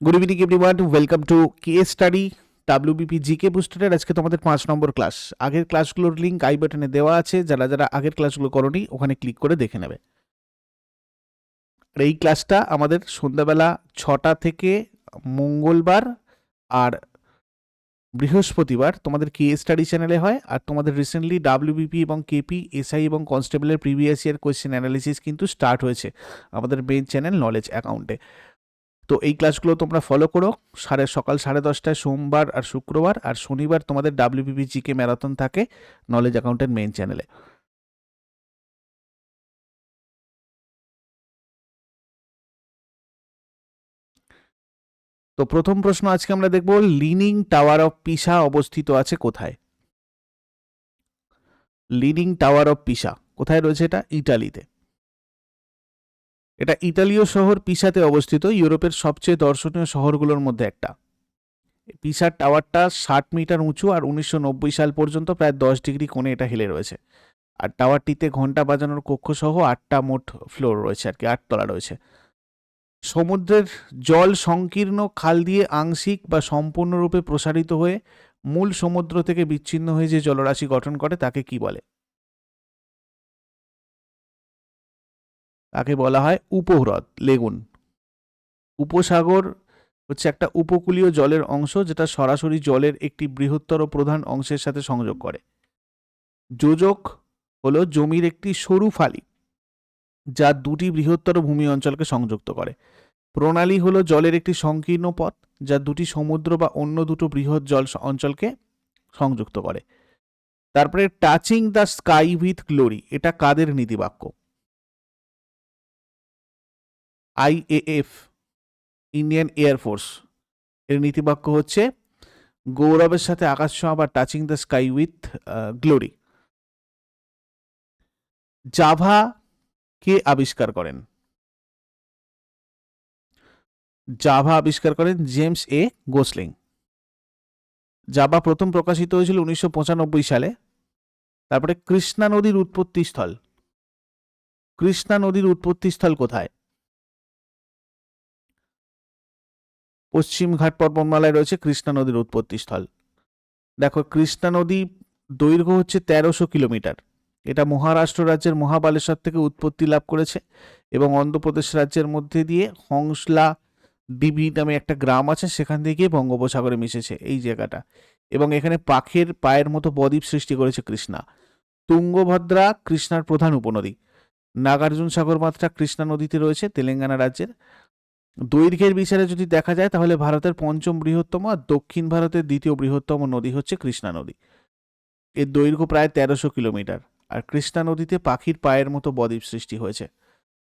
Good evening everyone welcome to K study WBP GK বুস্টারের আজকে তোমাদের পাঁচ নম্বর ক্লাস আগের ক্লাসগুলোর লিঙ্ক আই বাটনে দেওয়া আছে। যারা যারা আগের ক্লাসগুলো করনি, ওখানে ক্লিক করে দেখে নেবে। এই ক্লাসটা আমাদের সন্ধ্যাবেলা ছটা থেকে মঙ্গলবার আর বৃহস্পতিবার তোমাদের কে স্টাডি চ্যানেলে হয়। আর তোমাদের রিসেন্টলি ডাব্লিউবিপি এবং কেপি এসআই এবং কনস্টেবলের প্রিভিয়াস ইয়ার কোয়েশ্চেন অ্যানালিসিস কিন্তু স্টার্ট হয়েছে আমাদের মেন চ্যানেল নলেজ অ্যাকাউন্টে তো এই ক্লাসগুলো তোমরা ফলো করো। সাড়ে সকাল সাড়ে দশটায় সোমবার আর শুক্রবার আর শনিবার তোমাদের ডাব্লিউবিপি জিকে ম্যারাথন থাকে নলেজ অ্যাকাউন্টের মেইন চ্যানেলে তো প্রথম প্রশ্ন আজকে আমরা দেখব লিনিং টাওয়ার অফ পিসা অবস্থিত আছে কোথায়? লিনিং টাওয়ার অফ পিসা কোথায় রয়েছে এটা? ইটালিতে এটা ইতালীয় শহর পিসাতে অবস্থিত, ইউরোপের সবচেয়ে দর্শনীয় শহরগুলোর মধ্যে একটা। পিসার টাওয়ারটা ষাট মিটার উঁচু আর উনিশশো নব্বই সাল পর্যন্ত প্রায় দশ ডিগ্রি কোণে এটা হেলে রয়েছে। আর টাওয়ারটিতে ঘণ্টা বাজানোর কক্ষ সহ আটটা মোট ফ্লোর রয়েছে আর কি, আটতলা রয়েছে। সমুদ্রের জল সংকীর্ণ খাল দিয়ে আংশিক বা সম্পূর্ণরূপে প্রসারিত হয়ে মূল সমুদ্র থেকে বিচ্ছিন্ন হয়ে যে জলরাশি গঠন করে তাকে কি বলে? তাকে বলা হয় উপহ্রদ, লেগুন। উপসাগর হচ্ছে একটা উপকূলীয় জলের অংশ যেটা সরাসরি জলের একটি বৃহত্তর প্রধান অংশের সাথে সংযোগ করে। যোজক হলো জমির একটি সরু ফালি, যা দুটি বৃহত্তর ভূমি অঞ্চলকে সংযুক্ত করে। প্রণালী হলো জলের একটি সংকীর্ণ পথ, যা দুটি সমুদ্র বা অন্য দুটো বৃহৎ জল অঞ্চলকে সংযুক্ত করে। তারপরে touching the sky with glory, এটা কাদের নীতিবাক্য? আইএএফ ইন্ডিয়ান এয়ারফোর্স এর নীতিবাক্য হচ্ছে, গৌরবের সাথে আকাশ ছোঁয়া বা touching the sky with glory Java কে আবিষ্কার করেন? জাভা আবিষ্কার করেন জেমস এ গোসলিং। জাভা প্রথম প্রকাশিত হয়েছিল উনিশশো পঁচানব্বই সালে। তারপরে কৃষ্ণা নদীর উৎপত্তিস্থল। কৃষ্ণা নদীর উৎপত্তিস্থল কোথায়? পশ্চিম ঘাট পর্বতমালায় রয়েছে কৃষ্ণা নদীর উৎপত্তিস্থল। দেখো, কৃষ্ণা নদী দৈর্ঘ্য হচ্ছে তেরোশো কিলোমিটার। এটা মহারাষ্ট্র রাজ্যের মহাবালেশ্বর থেকে উৎপত্তি লাভ করেছে এবং অন্ধ্রপ্রদেশ রাজ্যের মধ্যে দিয়ে হংসলা ডিবি নামে একটা গ্রাম আছে, সেখান থেকে বঙ্গোপসাগরে মিশেছে এই জায়গাটা। এবং এখানে পাখের পায়ের মতো বদ্বীপ সৃষ্টি করেছে কৃষ্ণা। তুঙ্গভদ্রা কৃষ্ণার প্রধান উপনদী। নাগার্জুন সাগর মাত্রা কৃষ্ণা নদীতে রয়েছে তেলেঙ্গানা রাজ্যের। দৈর্ঘ্যের বিচারে যদি দেখা যায়, তাহলে ভারতের পঞ্চম বৃহত্তম আর দক্ষিণ ভারতের দ্বিতীয় বৃহত্তম নদী হচ্ছে কৃষ্ণা নদী। এর দৈর্ঘ্য প্রায় তেরোশো কিলোমিটার আর কৃষ্ণা নদীতে পাখির পায়ের মতো বদ্বীপ সৃষ্টি হয়েছে।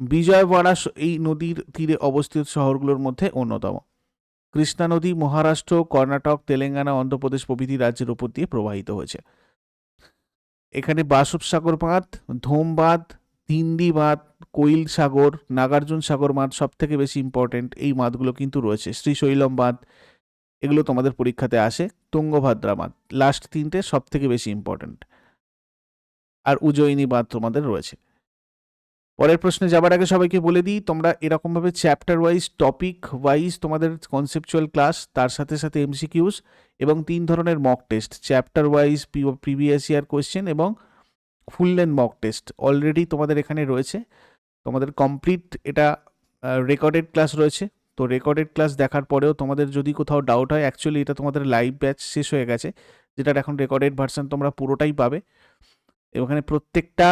বিজয়ওয়াড়া এই নদীর তীরে অবস্থিত শহরগুলোর মধ্যে অন্যতম। কৃষ্ণা নদী মহারাষ্ট্র, কর্ণাটক, তেলেঙ্গানা, অন্ধ্রপ্রদেশ প্রভৃতি রাজ্যের উপর দিয়ে প্রবাহিত হয়েছে। এখানে বাসব সাগর বাঁধ ধোম বাঁধ দিন্দি বাঁধ কোইল সাগর, নাগার্জুন সাগর বাঁধ সব থেকে বেশি ইম্পর্টেন্ট এই বাঁধগুলো কিন্তু রয়েছে। শ্রীশৈলম বাঁধ এগুলো তোমাদের পরীক্ষাতে আসে। তুঙ্গভাদ্রা বাঁধ লাস্ট তিনটে সব থেকে বেশি ইম্পর্টেন্ট আর উজ্জয়িনী বাঁধ তোমাদের রয়েছে। পরের প্রশ্নে যাবার আগে সবাইকে বলে দিই, তোমরা এরকমভাবে চ্যাপ্টার ওয়াইজ টপিক ওয়াইজ তোমাদের কনসেপচুয়াল ক্লাস তার সাথে সাথে এমসিকিউস এবং তিন ধরনের mock test chapter wise previous year question এবং full length mock test already তোমাদের এখানে রয়েছে। তোমাদের কমপ্লিট এটা রেকর্ডেড ক্লাস রয়েছে। তো রেকর্ডেড ক্লাস দেখার পরেও তোমাদের যদি কোথাও ডাউট হয় অ্যাকচুয়ালি এটা তোমাদের লাইভ ব্যাচ শেষ হয়ে গেছে। যেটার এখন রেকর্ডেড ভার্সন তোমরা পুরোটাই পাবে। এখানে প্রত্যেকটা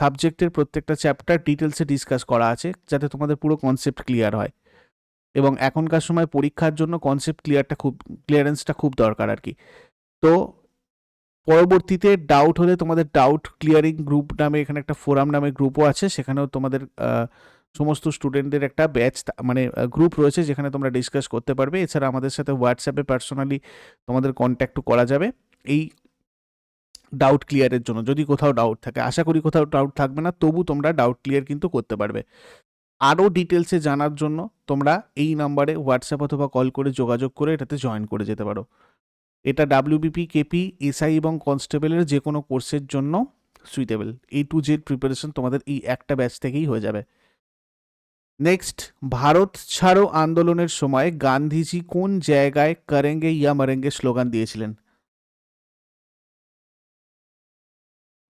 সাবজেক্টের প্রত্যেকটা চ্যাপ্টার ডিটেলসে ডিসকাস করা আছে, যাতে তোমাদের পুরো কনসেপ্ট ক্লিয়ার হয়। এবং এখনকার সময় পরীক্ষার জন্য কনসেপ্ট ক্লিয়ারটা খুব ক্লিয়ারেন্সটা খুব দরকার আর কি। তো পরবর্তীতে ডাউট হলে তোমাদের ডাউট ক্লিয়ারিং গ্রুপ নামে এখানে একটা ফোরাম নামে গ্রুপও আছে, সেখানেও তোমাদের সমস্ত স্টুডেন্টদের একটা ব্যাচ মানে গ্রুপ রয়েছে যেখানে তোমরা ডিসকাস করতে পারবে। এছাড়া আমাদের সাথে হোয়াটসঅ্যাপে পার্সোনালি তোমাদের কন্ট্যাক্টও করা যাবে এই ডাউট ক্লিয়ারের জন্য। যদি কোথাও ডাউট থাকে, আশা করি কোথাও ডাউট থাকবে না, তবু তোমরা ডাউট ক্লিয়ার কিন্তু করতে পারবে। আরও ডিটেলসে জানার জন্য তোমরা এই নাম্বারে হোয়াটসঅ্যাপ অথবা কল করে যোগাযোগ করে এটাতে জয়েন করে যেতে পারো। এটা ডাব্লিউবিপি কেপি এসআই এবং কনস্টেবলের যে কোনো কোর্সের জন্য suitable A to Z preparation তোমাদের এই একটা ব্যাচ থেকেই হয়ে যাবে। নেক্সট ভারত ছাড়ো আন্দোলনের সময় গান্ধীজি কোন জায়গায় করেঙ্গে ইয়া মরেঙ্গে স্লোগান দিয়েছিলেন?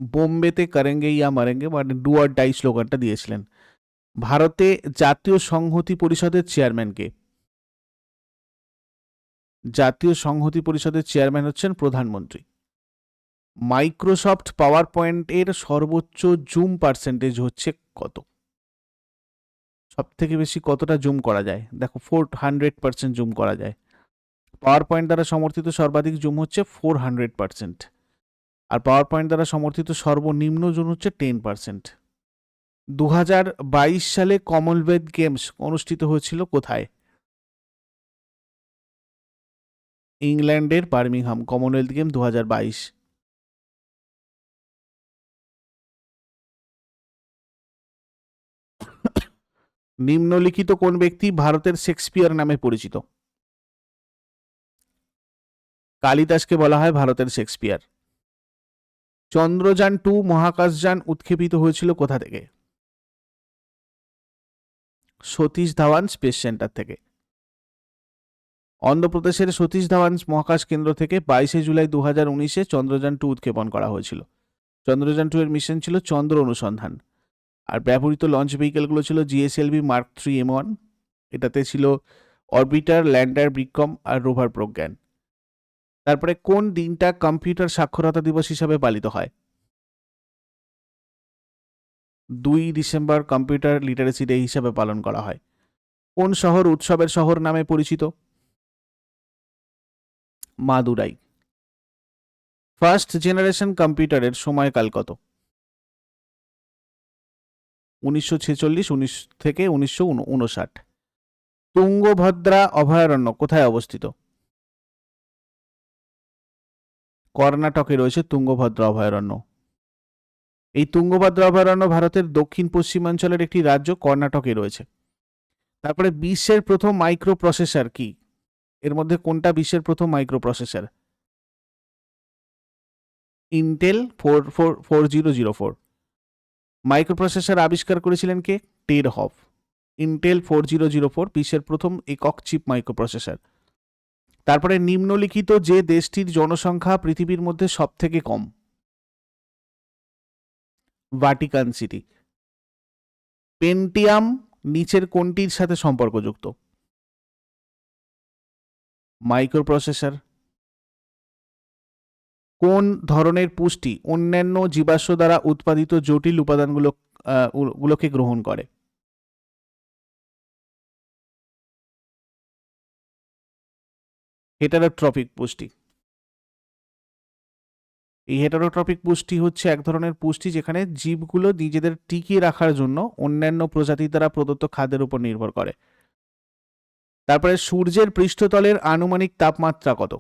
বোম্বেতে করেঙ্গে ইয়া মরেঙ্গে মানে ডু অর ডাই স্লোগানটা দিয়েছিলেন। ভারতে জাতীয় সংহতি পরিষদের চেয়ারম্যানকে জাতীয় সংহতি পরিষদের চেয়ারম্যান হচ্ছেন প্রধানমন্ত্রী। মাইক্রোসফট পাওয়ার পয়েন্টের সর্বোচ্চ জুম পার্সেন্টেজ হচ্ছে কত? সব থেকে বেশি কতটা জুম করা যায়? দেখো, ফোর হান্ড্রেড পার্সেন্ট জুম করা যায়। পাওয়ার পয়েন্ট দ্বারা সমর্থিত সর্বাধিক জুম হচ্ছে ফোর হান্ড্রেড পার্সেন্ট। আর পাওয়ার পয়েন্ট দ্বারা সমর্থিত সর্বনিম্ন জুম হচ্ছে টেন পার্সেন্ট। দু হাজার বাইশ সালে কমনওয়েলথ গেমস অনুষ্ঠিত হয়েছিল কোথায়? ইংল্যান্ডের বার্মিংহাম কমনওয়েলথ গেম দুহাজার বাইশ। নিম্নলিখিত কোন ব্যক্তি ভারতের শেক্সপিয়ার নামে পরিচিত? কালিদাসকে বলা হয় ভারতের শেক্সপিয়ার। চন্দ্রযান টু মহাকাশযান উৎক্ষেপিত হয়েছিল কোথা থেকে? সতীশ ধাওয়ান স্পেস সেন্টার থেকে। অন্ধ্রপ্রদেশের সতীশ ধাওয়ান মহাকাশ কেন্দ্র থেকে বাইশে জুলাই দু হাজার উনিশে চন্দ্রযান টু উৎক্ষেপণ করা হয়েছিল। চন্দ্রযান টু এর মিশন ছিল চন্দ্র অনুসন্ধান। আর ব্যবহৃত লঞ্চ ভেহিকেলগুলো ছিল GSLV mark three M one এটাতে ছিল অরবিটার ল্যান্ডার বিক্রম আর রোভার প্রজ্ঞান। তারপরে কোন দিনটা কম্পিউটার সাক্ষরতা দিবস হিসাবে পালিত হয়? দুই ডিসেম্বর কম্পিউটার লিটারেসি ডে হিসাবে পালন করা হয়। কোন শহর উৎসবের শহর নামে পরিচিত? মাদুরাই। ফার্স্ট জেনারেশন কম্পিউটারের সময়কাল কত? উনিশশো ছেচল্লিশ, উনিশ থেকে উনিশশো উনষাট। তুঙ্গভদ্রা অভয়ারণ্য কোথায় অবস্থিত? কর্ণাটকে রয়েছে তুঙ্গভদ্রা অভয়ারণ্য। এই তুঙ্গভদ্রা অভয়ারণ্য ভারতের দক্ষিণ পশ্চিমাঞ্চলের একটি রাজ্য কর্ণাটকে রয়েছে। তারপরে বিশ্বের প্রথম মাইক্রো প্রসেসর কি? এর মধ্যে কোনটা বিশ্বের প্রথম micro processor Intel four four four zero zero four microprocessor আবিষ্কার করেছিলেন কে? Ted Hoff Intel four zero zero four বিশ্বের প্রথম একক চিপ মাইক্রোপ্রসেসর তারপরে নিম্নলিখিত যে দেশটির জনসংখ্যা পৃথিবীর মধ্যে সব থেকে কম। ভাটিকান সিটি পেন্টিয়াম নিচের কোনটির সাথে সম্পর্কযুক্ত? মাইক্রোপ্রসেসর। কোন ধরনের পুষ্টি অন্যান্য জীবাশ্ম দ্বারা উৎপাদিত জটিল উপাদানগুলো গুলোকে গ্রহণ করে? হেটারোট্রপিক পুষ্টি। এই হেটারোট্রপিক পুষ্টি হচ্ছে এক ধরনের পুষ্টি যেখানে জীবগুলো নিজেদের টিকিয়ে রাখার জন্য অন্যান্য প্রজাতি দ্বারা প্রদত্ত খাদ্যের উপর নির্ভর করে। তারপরে সূর্যের পৃষ্ঠতলের আনুমানিক তাপমাত্রা কত?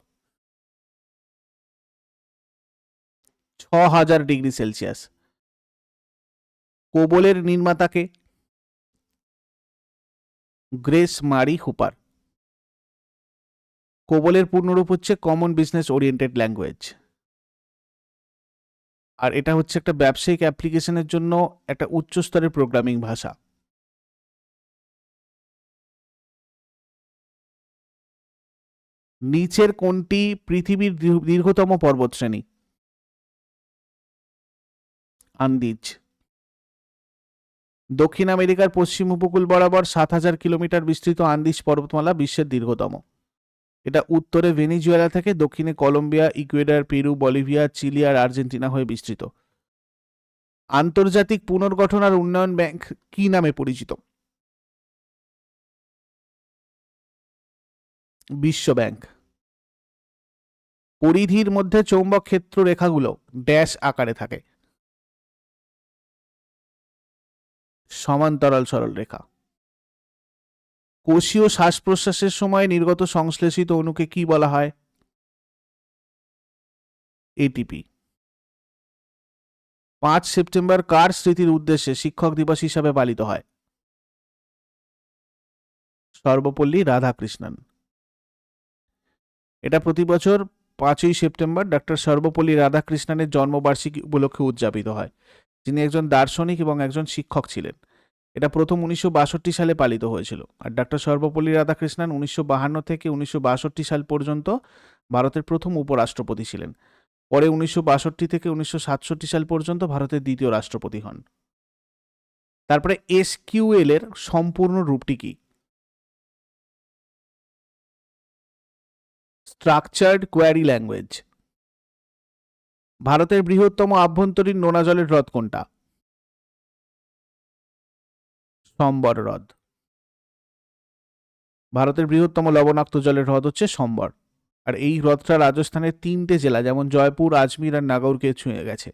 ছ হাজার ডিগ্রি সেলসিয়াস। কোবলের নির্মাতাকে গ্রেস মারি হুপার। কোবলের পূর্ণরূপ হচ্ছে কমন বিজনেস ওরিয়েন্টেড ল্যাঙ্গুয়েজ। আর এটা হচ্ছে একটা ব্যবসায়িক অ্যাপ্লিকেশনের জন্য একটা উচ্চ স্তরের প্রোগ্রামিং ভাষা। নিচের কোনটি পৃথিবীর দীর্ঘ- দীর্ঘতম পর্বতশ্রেণী? আন্দিজ। দক্ষিণ আমেরিকার পশ্চিম উপকূল বরাবর সাত হাজার কিলোমিটার বিস্তৃত আন্দিজ পর্বতমালা বিশ্বের দীর্ঘতম। এটা উত্তরে ভেনিজুয়েলা থেকে দক্ষিণে Colombia, Ecuador, Peru, Bolivia, Chile আর আর্জেন্টিনা হয়ে বিস্তৃত। আন্তর্জাতিক পুনর্গঠন আর উন্নয়ন ব্যাংক কি নামে পরিচিত? বিশ্ব ব্যাংক। পরিধির মধ্যে চৌম্বক ক্ষেত্র রেখাগুলো ড্যাশ আকারে থাকে। সমান্তরাল সরল রেখা। কোষীয় শ্বাস প্রশ্বাসের সময় নির্গত সংশ্লেষিত অণুকে কি বলা হয়? এটিপি পাঁচ সেপ্টেম্বর কার স্মৃতির উদ্দেশ্যে শিক্ষক দিবস হিসাবে পালিত হয়? সর্বপল্লী রাধাকৃষ্ণন। এটা প্রতি বছর পাঁচই সেপ্টেম্বর ডক্টর সর্বপল্লী রাধাকৃষ্ণনের জন্মবার্ষিকী উপলক্ষে উদযাপিত হয়, যিনি একজন দার্শনিক এবং একজন শিক্ষক ছিলেন। এটা প্রথম উনিশশো বাষট্টি সালে পালিত হয়েছিল আর ডক্টর সর্বপল্লী রাধাকৃষ্ণন উনিশশো থেকে উনিশশো বাষট্টি সাল পর্যন্ত ভারতের প্রথম উপরাষ্ট্রপতি ছিলেন। পরে উনিশশো বাষট্টি থেকে উনিশশো সাতষট্টি সাল পর্যন্ত ভারতের দ্বিতীয় রাষ্ট্রপতি হন। তারপরে এসকিউএল এর সম্পূর্ণ রূপটি কি? স্ট্রাকচার্ড কোয়ারি ল্যাঙ্গুয়েজ ভারতের বৃহত্তম আভ্যন্তরীণ নোনা জলের হ্রদ কোনটা? সম্বর হ্রদ। ভারতের বৃহত্তম লবণাক্ত জলের হ্রদ হচ্ছে সম্বর। আর এই হ্রদটা রাজস্থানের তিনটে জেলা, যেমন জয়পুর, আজমির আর নাগৌরকে ছুঁয়ে গেছে।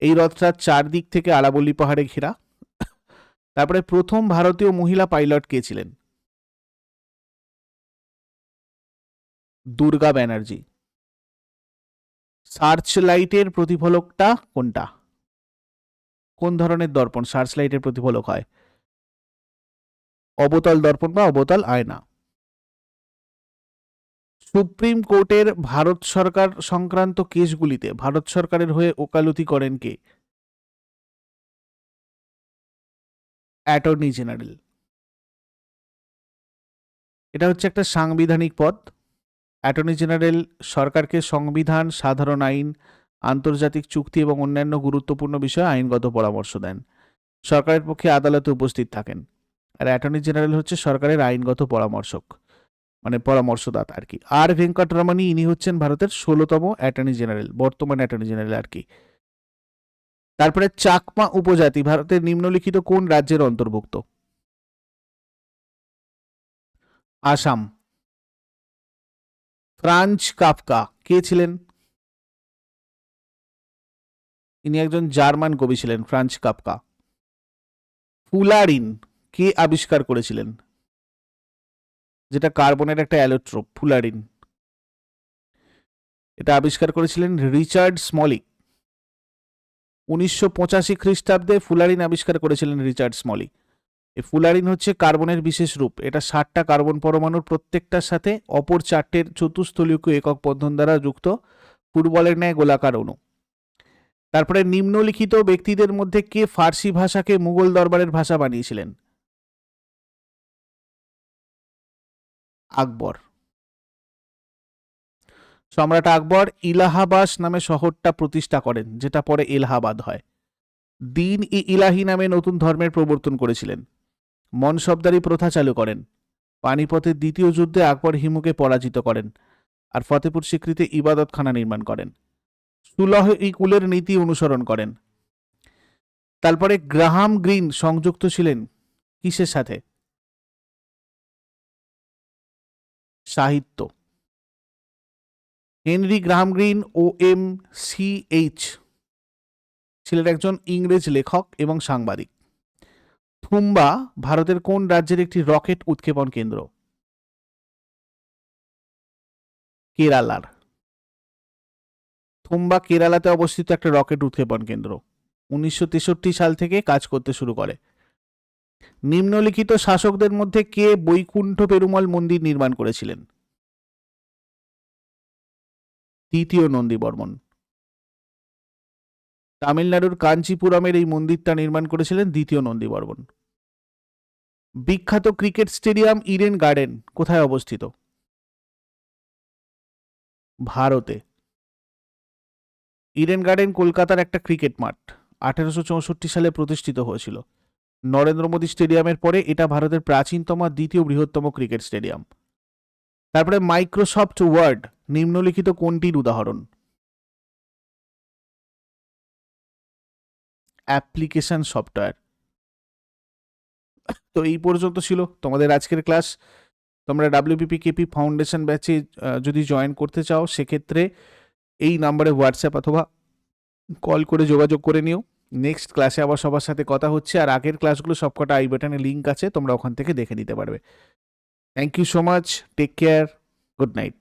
এই হ্রদটা চারদিক থেকে আরাবল্লী পাহাড়ে ঘেরা। তারপরে প্রথম ভারতীয় মহিলা পাইলট কে ছিলেন? দুর্গা ব্যানার্জি। সার্চ লাইটের প্রতিফলকটা কোনটা? কোন ধরনের দর্পণ? সার্চ লাইটের প্রতিফলক হয়। অবতল দর্পণ বা অবতল আয়না। সুপ্রিম কোর্টের ভারত সরকার সংক্রান্ত কেসগুলিতে ভারত সরকারের হয়ে ওকালতি করেন কে? Attorney general. এটা হচ্ছে একটা সাংবিধানিক পদ। অ্যাটর্নি জেনারেল, সরকারকে সংবিধান, সাধারণ আইন, আন্তর্জাতিক চুক্তি এবং অন্যান্য গুরুত্বপূর্ণ বিষয়ে আইনগত পরামর্শ দেন। সরকারের পক্ষে আদালতে উপস্থিত থাকেন। আর অ্যাটর্নি জেনারেল হচ্ছে সরকারের আইনগত পরামর্শক মানে পরামর্শদাতা আর কি আর ভেঙ্কটরমণী, ইনি হচ্ছেন ভারতের ষোলোতম অ্যাটর্নি জেনারেল, বর্তমান অ্যাটর্নি জেনারেল আর কি তারপরে চাকমা উপজাতি, ভারতের নিম্নলিখিত কোন রাজ্যের অন্তর্ভুক্ত? আসাম। ফ্রাঞ্চ কাফকা, কে ছিলেন? ইনি একজন জার্মান কবি ছিলেন ফ্রাঞ্চ কাফকা। ফুলারিন, কে আবিষ্কার করেছিলেন? যেটা কার্বনের একটা অ্যালোট্রোপ, ফুলারিন। এটা আবিষ্কার করেছিলেন রিচার্ড স্মলিক। উনিশশো পঁচাশি খ্রিস্টাব্দে ফুলারিন আবিষ্কার করেছিলেন রিচার্ড স্মলি ফুলারিন হচ্ছে কার্বনের বিশেষ রূপ। এটা ষাটটা কার্বন পরমাণুর প্রত্যেকটার সাথে অপর চারটের চতুস্থলীয় একক বন্ধন দ্বারা যুক্ত ফুটবলের ন্যায় গোলাকার অণু। তারপরে নিম্নলিখিত ব্যক্তিদের মধ্যে কে ফার্সি ভাষাকে মুঘল দরবারের ভাষা বানিয়েছিলেন? আকবর। সম্রাট আকবর ইলাহাবাস নামে শহরটা প্রতিষ্ঠা করেন, যেটা পরে এলাহাবাদ হয়। দিন ই ইলাহি নামে নতুন ধর্মের প্রবর্তন করেছিলেন। মনসবদারি প্রথা চালু করেন। পানিপথের দ্বিতীয় যুদ্ধে আকবর হিমুকে পরাজিত করেন আর ফতেপুর স্বীকৃতি ইবাদতখানা নির্মাণ করেন। সুলহ ই কুলের নীতি অনুসরণ করেন। তারপরে গ্রাহাম গ্রিন সংযুক্ত ছিলেন কিসের সাথে? সাহিত্য। Henry Graham Greene O M C H ছিলেন একজন ইংরেজ লেখক এবং সাংবাদিক। থুম্বা ভারতের কোন রাজ্যের একটি রকেট উৎক্ষেপণ কেন্দ্র? কেরালার। থুম্বা কেরালাতে অবস্থিত একটা রকেট উৎক্ষেপণ কেন্দ্র। উনিশশো তেষট্টি সাল থেকে কাজ করতে শুরু করে। নিম্নলিখিত শাসকদের মধ্যে কে বৈকুণ্ঠ পেরুমল মন্দির নির্মাণ করেছিলেন? তৃতীয় নন্দীবর্মন। তামিলনাড়ুর কাঞ্চিপুরমের এই মন্দিরটা নির্মাণ করেছিলেন দ্বিতীয় নন্দীবর্মন। বিখ্যাত ক্রিকেট স্টেডিয়াম ইডেন গার্ডেন কোথায় অবস্থিত? ভারতে। ইডেন গার্ডেন কলকাতার একটা ক্রিকেট মাঠ। আঠেরোশো চৌষট্টি সালে প্রতিষ্ঠিত হয়েছিল। নরেন্দ্র মোদী স্টেডিয়ামের পরে এটা ভারতের প্রাচীনতম দ্বিতীয় বৃহত্তম ক্রিকেট স্টেডিয়াম। তারপরে মাইক্রোসফট ওয়ার্ড নিম্নলিখিত কোনটির উদাহরণ? Application software. তো এই পর্যন্ত ছিল তোমাদের আজকের ক্লাস। তোমরা ডাব্লিউপিপি কেপি ফাউন্ডেশন ব্যাচে যদি জয়েন করতে চাও, সেক্ষেত্রে এই নাম্বারে হোয়াটসঅ্যাপ অথবা কল করে যোগাযোগ করে নিও। নেক্সট ক্লাসে আবার সবার সাথে কথা হচ্ছে আর আগের ক্লাসগুলো সবকটা আই বাটনে লিঙ্ক আছে, তোমরা ওখান থেকে দেখে নিতে পারবে। Thank you so much take care good night